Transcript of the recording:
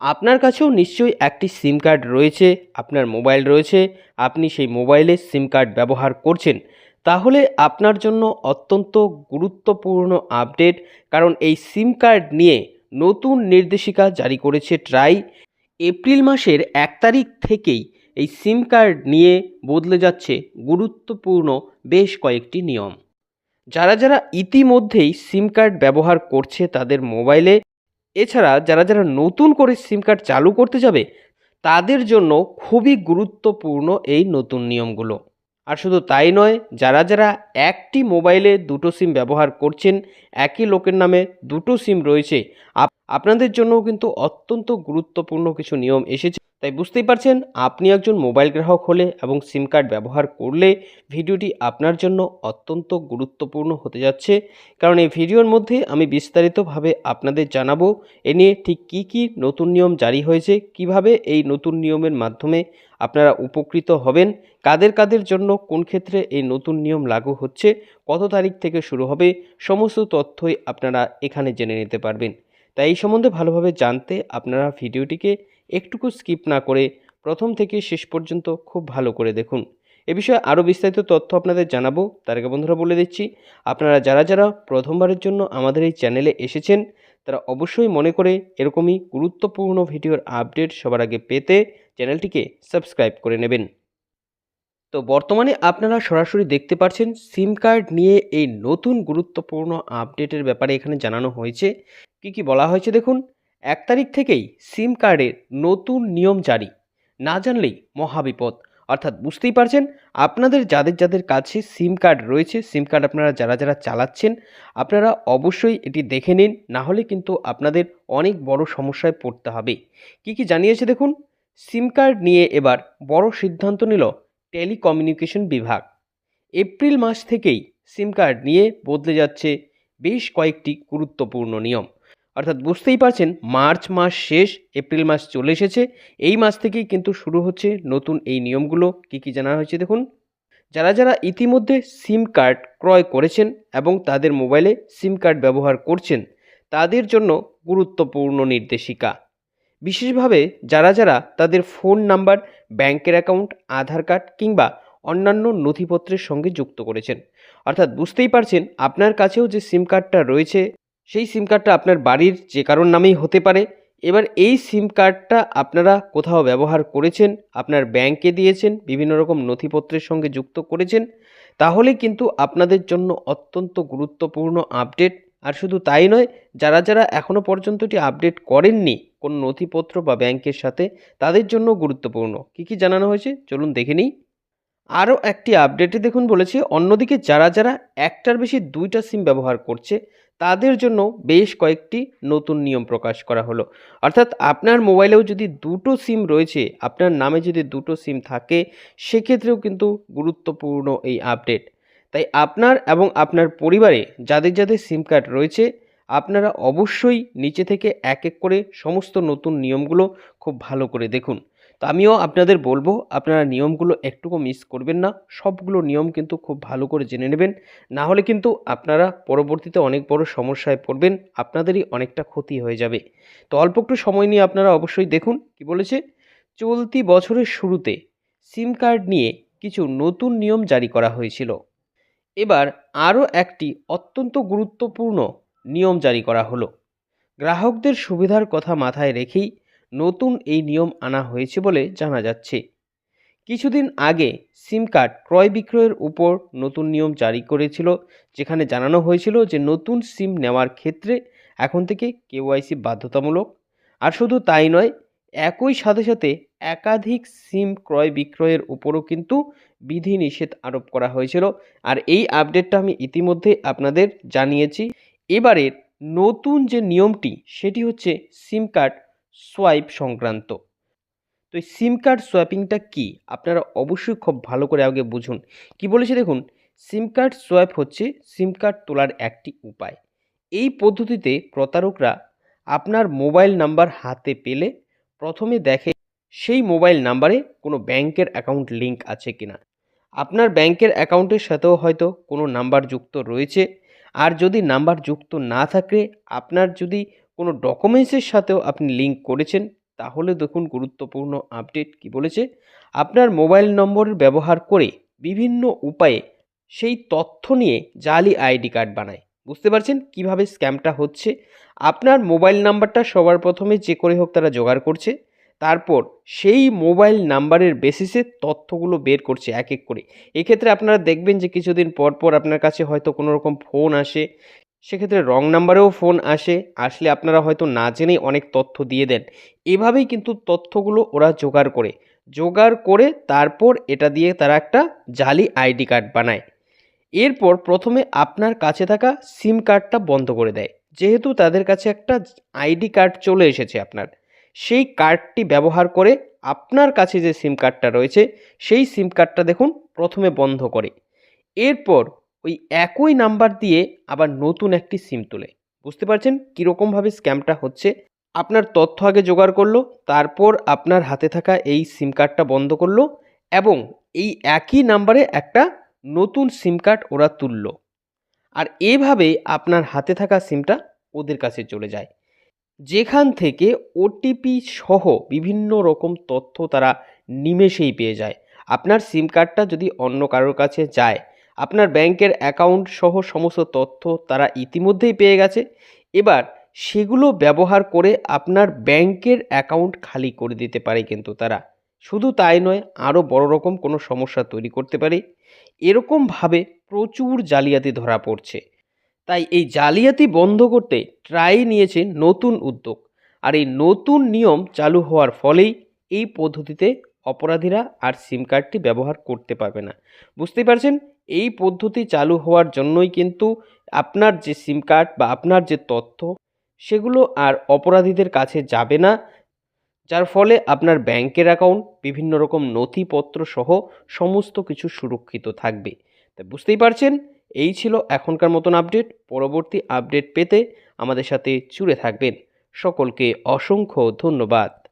আপনার কাছেও নিশ্চয়ই একটি সিম কার্ড রয়েছে, আপনার মোবাইল রয়েছে, আপনি সেই মোবাইলে সিম কার্ড ব্যবহার করছেন, তাহলে আপনার জন্য অত্যন্ত গুরুত্বপূর্ণ আপডেট কারণ এই সিম কার্ড নিয়ে নতুন নির্দেশিকা জারি করেছে ট্রাই এপ্রিল মাসের এক তারিখ থেকেই এই সিম কার্ড নিয়ে বদলে যাচ্ছে গুরুত্বপূর্ণ বেশ কয়েকটি নিয়ম। যারা যারা ইতিমধ্যেই সিম কার্ড ব্যবহার করছে তাদের মোবাইলে এছাড়া যারা যারা নতুন করে সিম কার্ড চালু করতে যাবে, তাদের জন্য খুবই গুরুত্বপূর্ণ এই নতুন নিয়মগুলো। আর শুধু তাই নয়, যারা যারা একটি মোবাইলে দুটো সিম ব্যবহার করছেন, একই লোকের নামে দুটো সিম রয়েছে, আপ- আপনাদের জন্যও কিন্তু অত্যন্ত গুরুত্বপূর্ণ কিছু নিয়ম এসেছে। তাই বুঝতেই পারছেন, আপনি একজন মোবাইল গ্রাহক হলে এবং সিম কার্ড ব্যবহার করলে ভিডিওটি আপনার জন্য অত্যন্ত গুরুত্বপূর্ণ হতে যাচ্ছে। কারণ এই ভিডিওর মধ্যে আমি বিস্তারিতভাবে আপনাদের জানাব, এ নিয়ে ঠিক কী কী নতুন নিয়ম জারি হয়েছে, কীভাবে এই নতুন নিয়মের মাধ্যমে আপনারা উপকৃত হবেন, কাদের কাদের জন্য কোন ক্ষেত্রে এই নতুন নিয়ম লাগু হচ্ছে, কত তারিখ থেকে শুরু হবে, সমস্ত তথ্যই আপনারা এখানে জেনে নিতে পারবেন। তাই এই সম্বন্ধে ভালোভাবে জানতে আপনারা ভিডিওটিকে একটুকু স্কিপ না করে প্রথম থেকে শেষ পর্যন্ত খুব ভালো করে দেখুন। এ বিষয়ে আরও বিস্তারিত তথ্য আপনাদের জানাব। তার আগে বন্ধুরা বলে দিচ্ছি, আপনারা যারা যারা প্রথমবারের জন্য আমাদের এই চ্যানেলে এসেছেন, তারা অবশ্যই মনে করে এরকমই গুরুত্বপূর্ণ ভিডিওর আপডেট সবার আগে পেতে চ্যানেলটিকে সাবস্ক্রাইব করে নেবেন। তো বর্তমানে আপনারা সরাসরি দেখতে পাচ্ছেন সিম কার্ড নিয়ে এই নতুন গুরুত্বপূর্ণ আপডেটের ব্যাপারে এখানে জানানো হয়েছে। কি কি বলা হয়েছে দেখুন? এক তারিখ থেকেই সিম কার্ডের নতুন নিয়ম জারি। না জানলেই মহাবিপদ। অর্থাৎ বুঝতেই পারছেন, আপনাদের যাদের যাদের কাছে সিম কার্ড রয়েছে, সিম কার্ড আপনারা যারা যারা চালাচ্ছেন, আপনারা অবশ্যই এটি দেখে নিন, না হলে কিন্তু আপনাদের অনেক বড় সমস্যায় পড়তে হবে। কি কি জানিয়েছে দেখুন? সিম কার্ড নিয়ে এবার বড় সিদ্ধান্ত নিল টেলিকমিউনিকেশন বিভাগ। এপ্রিল মাস থেকেই সিম কার্ড নিয়ে বদলে যাচ্ছে বেশ কয়েকটি গুরুত্বপূর্ণ নিয়ম। অর্থাৎ বুঝতেই পারছেন মার্চ মাস শেষ, এপ্রিল মাস চলে এসেছে। এই মাস থেকেই কিন্তু শুরু হচ্ছে নতুন এই নিয়মগুলো। কী কী জানা হয়েছে দেখুন? যারা যারা ইতিমধ্যে সিম কার্ড ক্রয় করেছেন এবং তাদের মোবাইলে সিম কার্ড ব্যবহার করছেন, তাদের জন্য গুরুত্বপূর্ণ নির্দেশিকা। বিশেষভাবে যারা যারা তাদের ফোন নাম্বার, ব্যাংকের অ্যাকাউন্ট, আধার কার্ড কিংবা অন্যান্য নথিপত্রের সঙ্গে যুক্ত করেছেন। অর্থাৎ বুঝতেই পারছেন আপনার কাছেও যে সিম কার্ডটা রয়েছে সেই সিম কার্ডটা আপনার বাড়ির যে কারোর নামেই হতে পারে। এবার এই সিম কার্ডটা আপনারা কোথাও ব্যবহার করেছেন, আপনার ব্যাংকে দিয়েছেন, বিভিন্ন রকম নথিপত্রের সঙ্গে যুক্ত করেছেন, তাহলে কিন্তু আপনাদের জন্য অত্যন্ত গুরুত্বপূর্ণ আপডেট আর শুধু তাই নয়, যারা যারা এখনও পর্যন্ত এটি আপডেট করেননি, কোনো নথিপত্র বা ব্যাংকের সাথে, তাদের জন্য গুরুত্বপূর্ণ। কী কী জানানো হয়েছে? চলুন দেখে নিই। আরও একটি আপডেটে দেখুন বলেছে, অন্যদিকে যারা যারা একটার বেশি দুইটা সিম ব্যবহার করছে তাদের জন্য বেশ কয়েকটি নতুন নিয়ম প্রকাশ করা হলো। অর্থাৎ আপনার মোবাইলেও যদি দুটো সিম রয়েছে, আপনার নামে যদি দুটো সিম থাকে, সেক্ষেত্রেও কিন্তু গুরুত্বপূর্ণ এই আপডেট। তাই আপনার এবং আপনার পরিবারে যাদের যাদের সিম কার্ড রয়েছে, আপনারা অবশ্যই নিচে থেকে এক এক করে সমস্ত নতুন নিয়মগুলো খুব ভালো করে দেখুন। তো আমিও আপনাদের বলব, আপনারা নিয়মগুলো একটুকু মিস করবেন না। সবগুলো নিয়ম কিন্তু খুব ভালো করে জেনে নেবেন। না হলে কিন্তু আপনারা পরবর্তীতে অনেক বড় সমস্যায় পড়বেন, আপনাদেরই অনেকটা ক্ষতি হয়ে যাবে। তো অল্প একটু সময় নিয়ে আপনারা অবশ্যই দেখুন, কি বলেছে? চলতি বছরের শুরুতে সিম কার্ড নিয়ে কিছু নতুন নিয়ম জারি করা হয়েছিল। এবার আরও একটি অত্যন্ত গুরুত্বপূর্ণ নিয়ম জারি করা হলো। গ্রাহকদের সুবিধার কথা মাথায় রেখেই নতুন এই নিয়ম আনা হয়েছে বলে জানা যাচ্ছে। কিছুদিন আগে সিম কার্ড ক্রয় বিক্রয়ের উপর নতুন নিয়ম জারি করেছিল, যেখানে জানানো হয়েছিল যে নতুন সিম নেওয়ার ক্ষেত্রে এখন থেকে কেওয়াইসি বাধ্যতামূলক। আর শুধু তাই নয়, একই সাথে সাথে একাধিক সিম ক্রয় বিক্রয়ের উপরও কিন্তু বিধিনিষেধ আরোপ করা হয়েছিল। আর এই আপডেটটা আমি ইতিমধ্যে আপনাদের জানিয়েছি। এবারের নতুন যে নিয়মটি, সেটি হচ্ছে সিম কার্ড সোয়াইপ সংক্রান্ত। তো এই সিম কার্ড সোয়াইপিংটা কি? আপনারা অবশ্যই খুব ভালো করে আগে বুঝুন। কি বলেছে দেখুন, সিম কার্ড সোয়াইপ হচ্ছে সিম কার্ড তোলার একটি উপায়। এই পদ্ধতিতে প্রতারকরা আপনার মোবাইল নাম্বার হাতে পেলে প্রথমে দেখে সেই মোবাইল নাম্বারে কোনো ব্যাংকের অ্যাকাউন্ট লিংক আছে কিনা। আপনার ব্যাংকের অ্যাকাউন্টের সাথেও হয়তো কোনো নাম্বার যুক্ত রয়েছে। আর যদি নাম্বার যুক্ত না থাকে, আপনার যদি কোনো ডকুমেন্টসের সাথেও আপনি লিঙ্ক করেছেন, তাহলে দেখুন গুরুত্বপূর্ণ আপডেট কি বলেছে। আপনার মোবাইল নম্বর ব্যবহার করে বিভিন্ন উপায়ে সেই তথ্য নিয়ে জালি আইডি কার্ড বানায়। বুঝতে পারছেন কীভাবে স্ক্যামটা হচ্ছে? আপনার মোবাইল নাম্বারটা সবার প্রথমে যে করে হোক তারা জোগাড় করছে, তারপর সেই মোবাইল নাম্বারের বেসিসে তথ্যগুলো বের করছে এক এক করে। এক্ষেত্রে আপনারা দেখবেন যে কিছুদিন পর পর আপনার কাছে হয়তো কোনো রকম ফোন আসে সেক্ষেত্রে রং নাম্বারেও ফোন আসে। আসলে আপনারা হয়তো না জেনেই অনেক তথ্য দিয়ে দেন। এভাবেই কিন্তু তথ্যগুলো ওরা জোগাড় করে। জোগাড় করে তারপর এটা দিয়ে তারা একটা জালি আইডি কার্ড বানায়। এরপর প্রথমে আপনার কাছে থাকা সিম কার্ডটা বন্ধ করে দেয়। যেহেতু তাদের কাছে একটা আইডি কার্ড চলে এসেছে আপনার। সেই কার্ডটি ব্যবহার করে আপনার কাছে যে সিম কার্ডটা রয়েছে, সেই সিম কার্ডটা দেখুন প্রথমে বন্ধ করে। এরপর ওই একই নাম্বার দিয়ে আবার নতুন একটি সিম তোলে। বুঝতে পারছেন কীরকমভাবে স্ক্যামটা হচ্ছে? আপনার তথ্য আগে জোগাড় করল, তারপর আপনার হাতে থাকা এই সিম কার্ডটা বন্ধ করল এবং এই একই নাম্বারে একটা নতুন সিম কার্ড ওরা তুললো। আর এভাবে আপনার হাতে থাকা সিমটা ওদের কাছে চলে যায়। যেখান থেকে ওটিপি সহ বিভিন্ন রকম তথ্য তারা নিমেষেই পেয়ে যায়। আপনার সিম কার্ডটা যদি অন্য কারোর কাছে যায় আপনার ব্যাংকের অ্যাকাউন্ট সহ সমস্ত তথ্য তারা ইতিমধ্যেই পেয়ে গেছে। এবার সেগুলো ব্যবহার করে আপনার ব্যাংকের অ্যাকাউন্ট খালি করে দিতে পারে কিন্তু তারা। শুধু তাই নয়, আরও বড় রকম কোনো সমস্যা তৈরি করতে পারে। এরকমভাবে প্রচুর জালিয়াতি ধরা পড়ছে। তাই এই জালিয়াতি বন্ধ করতে ট্রাই নিয়েছে নতুন উদ্যোগ। আর এই নতুন নিয়ম চালু হওয়ার ফলেই এই পদ্ধতিতে অপরাধীরা আর সিম কার্ডটি ব্যবহার করতে পারবে না। বুঝতেই পারছেন? এই পদ্ধতি চালু হওয়ার জন্যই কিন্তু আপনার যে সিম কার্ড বা আপনার যে তথ্য, সেগুলো আর অপরাধীদের কাছে যাবে না। যার ফলে আপনার ব্যাংকের অ্যাকাউন্ট বিভিন্ন রকম নথিপত্র সহ সমস্ত কিছু সুরক্ষিত থাকবে। তা বুঝতেই পারছেন? এই ছিল এখনকার মতন আপডেট পরবর্তী আপডেট পেতে আমাদের সাথে জুড়ে থাকবেন। সকলকে অসংখ্য ধন্যবাদ।